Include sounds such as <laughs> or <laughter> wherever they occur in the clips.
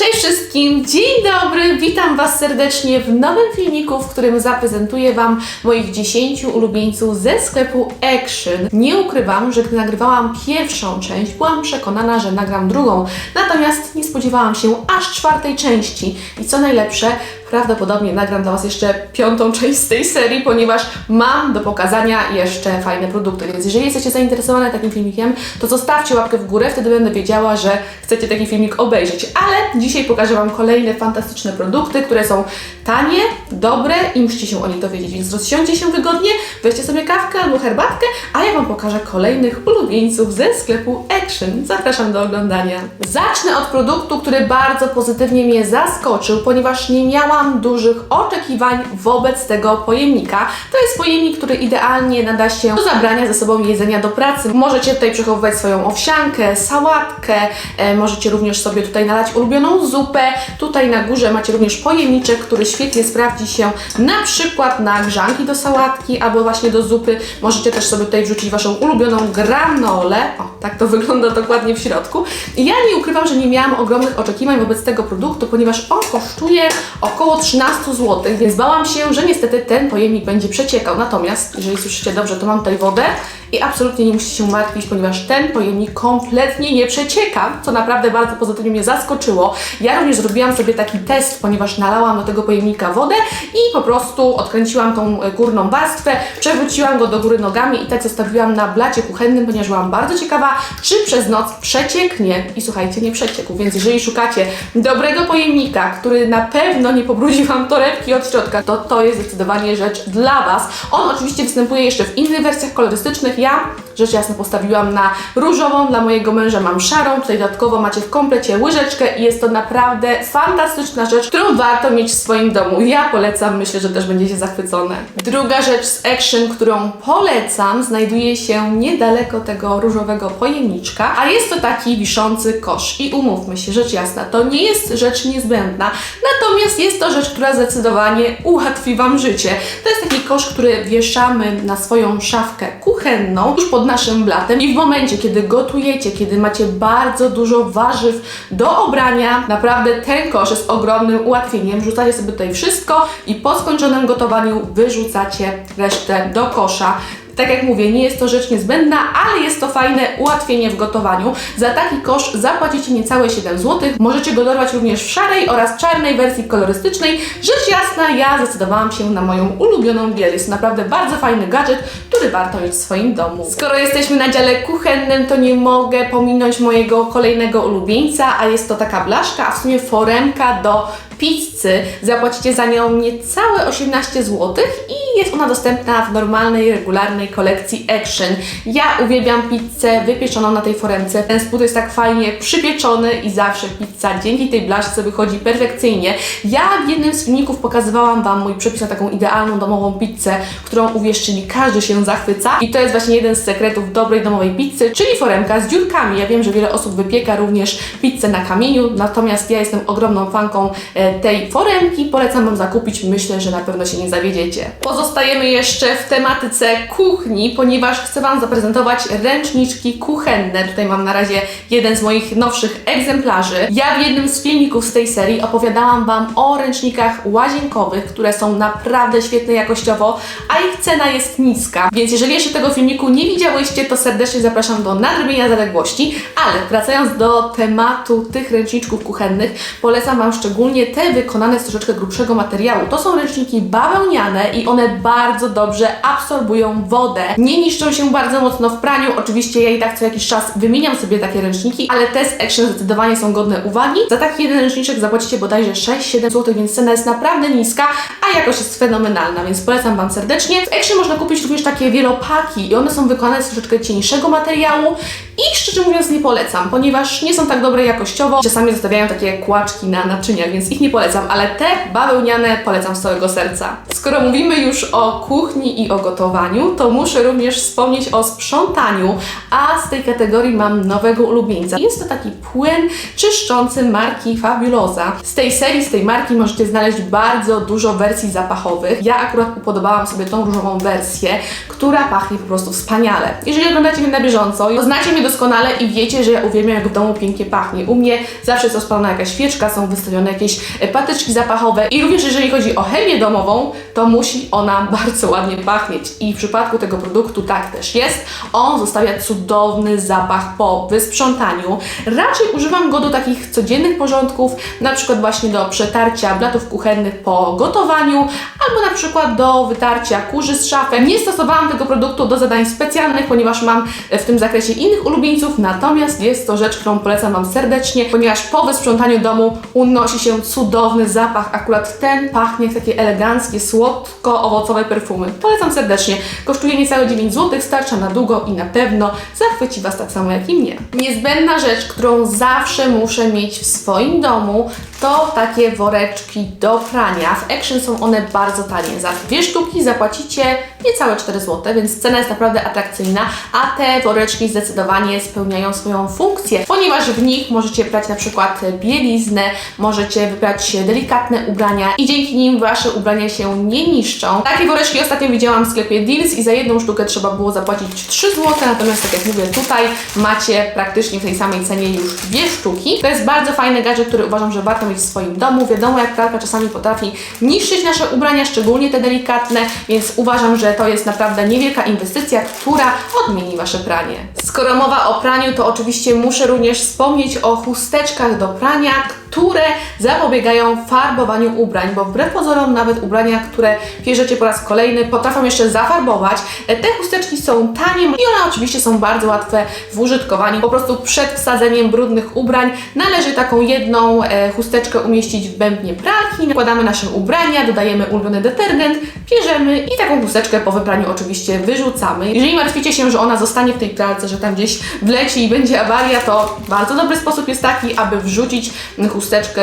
Cześć wszystkim, dzień dobry, witam Was serdecznie w nowym filmiku, w którym zaprezentuję Wam moich 10 ulubieńców ze sklepu Action. Nie ukrywam, że gdy nagrywałam pierwszą część, byłam przekonana, że nagram drugą, natomiast nie spodziewałam się aż czwartej części. I co najlepsze, prawdopodobnie nagram dla Was jeszcze piątą część z tej serii, ponieważ mam do pokazania jeszcze fajne produkty. Więc jeżeli jesteście zainteresowane takim filmikiem, to zostawcie łapkę w górę, wtedy będę wiedziała, że chcecie taki filmik obejrzeć. Ale dzisiaj pokażę Wam kolejne fantastyczne produkty, które są tanie, dobre i musicie się o nich dowiedzieć. Więc rozsiądźcie się wygodnie, weźcie sobie kawkę albo herbatkę, a ja Wam pokażę kolejnych ulubieńców ze sklepu Action. Zapraszam do oglądania. Zacznę od produktu, który bardzo pozytywnie mnie zaskoczył, ponieważ nie miałam dużych oczekiwań wobec tego pojemnika. To jest pojemnik, który idealnie nada się do zabrania ze sobą jedzenia do pracy. Możecie tutaj przechowywać swoją owsiankę, sałatkę, e, możecie również sobie tutaj nalać ulubioną zupę. Tutaj na górze macie również pojemniczek, który świetnie sprawdzi się na przykład na grzanki do sałatki albo właśnie do zupy. Możecie też sobie tutaj wrzucić waszą ulubioną granolę. O, tak to <laughs> wygląda dokładnie w środku. I ja nie ukrywam, że nie miałam ogromnych oczekiwań wobec tego produktu, ponieważ on kosztuje około 13 zł, więc bałam się, że niestety ten pojemnik będzie przeciekał. Natomiast, jeżeli słyszycie dobrze, to mam tutaj wodę i absolutnie nie musicie się martwić, ponieważ ten pojemnik kompletnie nie przecieka, co naprawdę bardzo pozytywnie mnie zaskoczyło. Ja również zrobiłam sobie taki test, ponieważ nalałam do tego pojemnika wodę i po prostu odkręciłam tą e, górną warstwę, przewróciłam go do góry nogami i tak zostawiłam na blacie kuchennym, ponieważ byłam bardzo ciekawa, czy przez noc przecieknie. I słuchajcie, nie przeciekł, więc jeżeli szukacie dobrego pojemnika, który na pewno nie pobrudzi Wam torebki od środka, to to jest zdecydowanie rzecz dla Was. On oczywiście występuje jeszcze w innych wersjach kolorystycznych. Ja rzecz jasna postawiłam na różową, dla mojego męża mam szarą. Tutaj dodatkowo macie w komplecie łyżeczkę i jest to naprawdę fantastyczna rzecz, którą warto mieć w swoim domu. Ja polecam, myślę, że też będziecie zachwycone. Druga rzecz z Action, którą polecam, znajduje się niedaleko tego różowego pojemniczka, a jest to taki wiszący kosz. I umówmy się, rzecz jasna, to nie jest rzecz niezbędna, natomiast jest to rzecz, która zdecydowanie ułatwi Wam życie. To jest taki kosz, który wieszamy na swoją szafkę kuchenną, już pod naszym blatem i w momencie, kiedy gotujecie, kiedy macie bardzo dużo warzyw do obrania, naprawdę ten kosz jest ogromnym ułatwieniem. Wrzucacie sobie tutaj wszystko i po skończonym gotowaniu wyrzucacie resztę do kosza. Tak jak mówię, nie jest to rzecz niezbędna, ale jest to fajne ułatwienie w gotowaniu. Za taki kosz zapłacicie niecałe 7 zł. Możecie go dorwać również w szarej oraz czarnej wersji kolorystycznej. Rzecz jasna, ja zdecydowałam się na moją ulubioną biel. Jest naprawdę bardzo fajny gadżet, który warto mieć w swoim domu. Skoro jesteśmy na dziale kuchennym, to nie mogę pominąć mojego kolejnego ulubieńca, a jest to taka blaszka, a w sumie foremka do pizzy. Zapłacicie za nią niecałe 18 zł i jest ona dostępna w normalnej, regularnej kolekcji Action. Ja uwielbiam pizzę wypieczoną na tej foremce. Ten spód jest tak fajnie przypieczony i zawsze pizza dzięki tej blaszce wychodzi perfekcyjnie. Ja w jednym z filmików pokazywałam Wam mój przepis na taką idealną domową pizzę, którą uwierzcie mi, każdy się zachwyca. I to jest właśnie jeden z sekretów dobrej domowej pizzy, czyli foremka z dziurkami. Ja wiem, że wiele osób wypieka również pizzę na kamieniu, natomiast ja jestem ogromną fanką e, tej foremki. Polecam Wam zakupić, myślę, że na pewno się nie zawiedziecie. Pozostajemy jeszcze w tematyce kuchni, ponieważ chcę Wam zaprezentować ręczniczki kuchenne. Tutaj mam na razie jeden z moich nowszych egzemplarzy. Ja w jednym z filmików z tej serii opowiadałam Wam o ręcznikach łazienkowych, które są naprawdę świetne jakościowo, a ich cena jest niska. Więc jeżeli jeszcze tego filmiku nie widziałyście, to serdecznie zapraszam do nadrobienia zaległości. Ale wracając do tematu tych ręczniczków kuchennych, polecam Wam szczególnie te wykonane z troszeczkę grubszego materiału. To są ręczniki bawełniane i one bardzo dobrze absorbują wodę. Nie niszczą się bardzo mocno w praniu. Oczywiście ja i tak co jakiś czas wymieniam sobie takie ręczniki, ale te z Action zdecydowanie są godne uwagi. Za taki jeden ręczniczek zapłacicie bodajże 6-7 zł, więc cena jest naprawdę niska, a jakość jest fenomenalna, więc polecam Wam serdecznie. W Action można kupić również takie wielopaki i one są wykonane z troszeczkę cieńszego materiału i szczerze mówiąc nie polecam, ponieważ nie są tak dobre jakościowo. Czasami zostawiają takie kłaczki na naczyniach, więc ich nie polecam, ale te bawełniane polecam z całego serca. Skoro mówimy już już o kuchni i o gotowaniu, to muszę również wspomnieć o sprzątaniu, a z tej kategorii mam nowego ulubieńca. Jest to taki płyn czyszczący marki Fabulosa. Z tej serii, z tej marki możecie znaleźć bardzo dużo wersji zapachowych. Ja akurat upodobałam sobie tą różową wersję, która pachnie po prostu wspaniale. Jeżeli oglądacie mnie na bieżąco, to znacie mnie doskonale i wiecie, że ja uwielbiam jak w domu pięknie pachnie. U mnie zawsze jest rozpalona jakaś świeczka, są wystawione jakieś e, patyczki zapachowe i również jeżeli chodzi o chemię domową, to musi ona <laughs> bardzo ładnie pachnieć. I w przypadku tego produktu tak też jest. On zostawia cudowny zapach po wysprzątaniu. Raczej używam go do takich codziennych porządków, na przykład właśnie do przetarcia blatów kuchennych po gotowaniu, albo na przykład do wytarcia kurzy z szafy. Nie stosowałam tego produktu do zadań specjalnych, ponieważ mam w tym zakresie innych ulubieńców, natomiast jest to rzecz, którą polecam Wam serdecznie, ponieważ po wysprzątaniu domu unosi się cudowny zapach. Akurat ten pachnie jak takie eleganckie, słodko-owocowe perfumy. Polecam serdecznie. Kosztuje niecałe 9 zł, starcza na długo i na pewno zachwyci Was tak samo jak i mnie. Niezbędna rzecz, którą zawsze muszę mieć w swoim domu, to takie woreczki do prania. W Action są one bardzo tanie. Za dwie sztuki zapłacicie niecałe 4 zł, więc cena jest naprawdę atrakcyjna, a te woreczki zdecydowanie spełniają swoją funkcję, ponieważ w nich możecie prać na przykład bieliznę, możecie wybrać delikatne ubrania i dzięki nim Wasze ubrania się nie niszczą. Takie woreczki ostatnio widziałam w sklepie Deals i za jedną sztukę trzeba było zapłacić 3 zł, natomiast tak jak mówię tutaj macie praktycznie w tej samej cenie już dwie sztuki. To jest bardzo fajny gadżet, który uważam, że warto mieć w swoim domu. Wiadomo, jak pralka czasami potrafi niszczyć nasze ubrania, szczególnie te delikatne, więc uważam, że to jest naprawdę niewielka inwestycja, która odmieni Wasze pranie. Skoro mowa o praniu, to oczywiście muszę również wspomnieć o chusteczkach do prania, które zapobiegają farbowaniu ubrań, bo wbrew pozorom nawet ubrania, które bierzecie po raz kolejny, potrafią jeszcze zafarbować. E, Te chusteczki są tanie i one oczywiście są bardzo łatwe w użytkowaniu. Po prostu przed wsadzeniem brudnych ubrań należy taką jedną e, chusteczkę umieścić w bębnie pralki, nakładamy nasze ubrania, dodajemy ulubiony detergent, bierzemy i taką chusteczkę po wypraniu oczywiście wyrzucamy. Jeżeli martwicie się, że ona zostanie w tej pralce, że tam gdzieś wleci i będzie awaria, to bardzo dobry sposób jest taki, aby wrzucić chusteczkę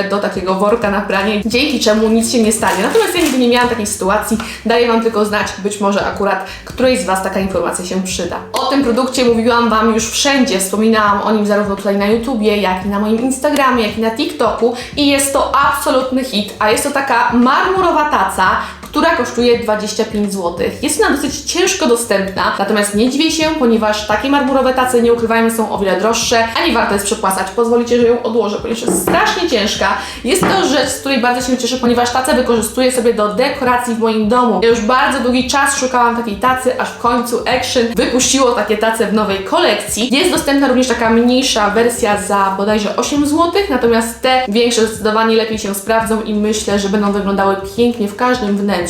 do takiego worka na pranie, dzięki czemu nic się nie stanie. Natomiast ja nigdy nie miałam takiej sytuacji, daję Wam tylko znać, być może akurat którejś z Was taka informacja się przyda. O tym produkcie mówiłam Wam już wszędzie, wspominałam o nim zarówno tutaj na YouTubie, jak i na moim Instagramie, jak i na TikToku i jest to absolutny hit, a jest to taka marmurowa taca, która kosztuje 25 zł. Jest ona dosyć ciężko dostępna, natomiast nie dziwię się, ponieważ takie marmurowe tace, nie ukrywajmy, są o wiele droższe, a nie warto jest przepłacać. Pozwolicie, że ją odłożę, ponieważ jest strasznie ciężka. Jest to rzecz, z której bardzo się cieszę, ponieważ tacę wykorzystuję sobie do dekoracji w moim domu. Ja już bardzo długi czas szukałam takiej tacy, aż w końcu Action wypuściło takie tace w nowej kolekcji. Jest dostępna również taka mniejsza wersja za bodajże 8 zł, natomiast te większe zdecydowanie lepiej się sprawdzą i myślę, że będą wyglądały pięknie w każdym wnętrzu.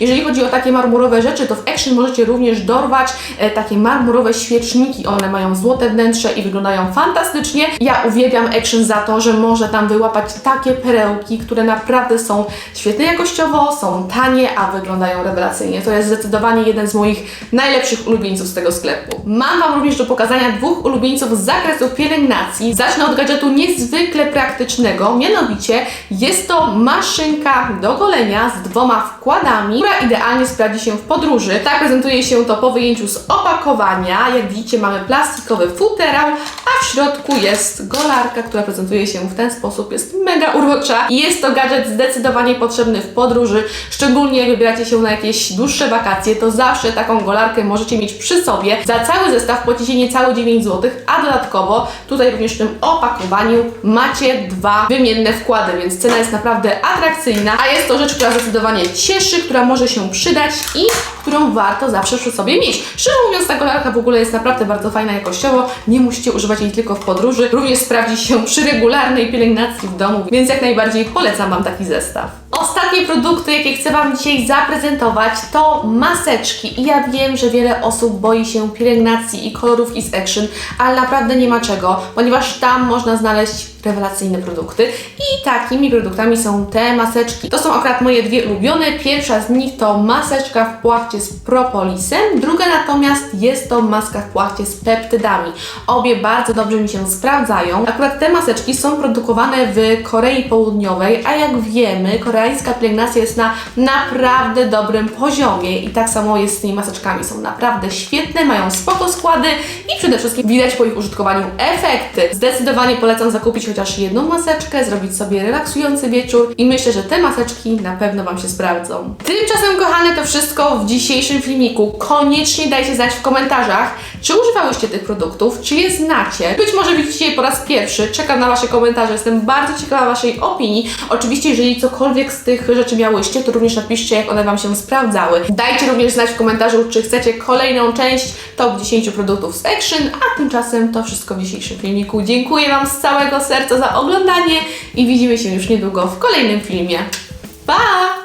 Jeżeli chodzi o takie marmurowe rzeczy, to w Action możecie również dorwać e, takie marmurowe świeczniki. One mają złote wnętrze i wyglądają fantastycznie. Ja uwielbiam Action za to, że może tam wyłapać takie perełki, które naprawdę są świetne jakościowo, są tanie, a wyglądają rewelacyjnie. To jest zdecydowanie jeden z moich najlepszych ulubieńców z tego sklepu. Mam Wam również do pokazania dwóch ulubieńców z zakresu pielęgnacji. Zacznę od gadżetu niezwykle praktycznego, mianowicie jest to maszynka do golenia z dwoma wkładami, która idealnie sprawdzi się w podróży. Tak prezentuje się to po wyjęciu z opakowania. Jak widzicie mamy plastikowy futerał, a w środku jest golarka, która prezentuje się w ten sposób. Jest mega urocza i jest to gadżet zdecydowanie potrzebny w podróży, szczególnie jak wybieracie się na jakieś dłuższe wakacje, to zawsze taką golarkę możecie mieć przy sobie. Za cały zestaw płacicie niecałe 9 zł, a dodatkowo tutaj również w tym opakowaniu macie dwa wymienne wkłady, więc cena jest naprawdę atrakcyjna, a jest to rzecz, która zdecydowanie cieszy, która może się przydać i którą warto zawsze przy sobie mieć. Szczerze mówiąc, ta golarka w ogóle jest naprawdę bardzo fajna jakościowo, nie musicie używać jej tylko w podróży, również sprawdzi się przy regularnej pielęgnacji w domu, więc jak najbardziej polecam Wam taki zestaw. Ostatnie produkty, jakie chcę Wam dzisiaj zaprezentować, to maseczki. I ja wiem, że wiele osób boi się pielęgnacji i kolorówki z Action, ale naprawdę nie ma czego, ponieważ tam można znaleźć rewelacyjne produkty. I takimi produktami są te maseczki. To są akurat moje dwie ulubione. Pierwsza z nich to maseczka w płachcie z propolisem, druga natomiast jest to maska w płachcie z peptydami. Obie bardzo dobrze mi się sprawdzają. Akurat te maseczki są produkowane w Korei Południowej, a jak wiemy, koreańska pielęgnacja jest na naprawdę dobrym poziomie i tak samo jest z tymi maseczkami. Są naprawdę świetne, mają spoko składy i przede wszystkim widać po ich użytkowaniu efekty. Zdecydowanie polecam zakupić chociaż jedną maseczkę, zrobić sobie relaksujący wieczór i myślę, że te maseczki na pewno Wam się sprawdzą. Tymczasem, kochane, to wszystko w dzisiejszym filmiku. Koniecznie dajcie znać w komentarzach, czy używałyście tych produktów, czy je znacie. Być może widzicie je po raz pierwszy. Czekam na Wasze komentarze, jestem bardzo ciekawa Waszej opinii. Oczywiście, jeżeli cokolwiek z tych rzeczy miałyście, to również napiszcie, jak one Wam się sprawdzały. Dajcie również znać w komentarzu, czy chcecie kolejną część top 10 produktów z Action, a tymczasem to wszystko w dzisiejszym filmiku. Dziękuję Wam z całego serca za oglądanie i widzimy się już niedługo w kolejnym filmie. Pa!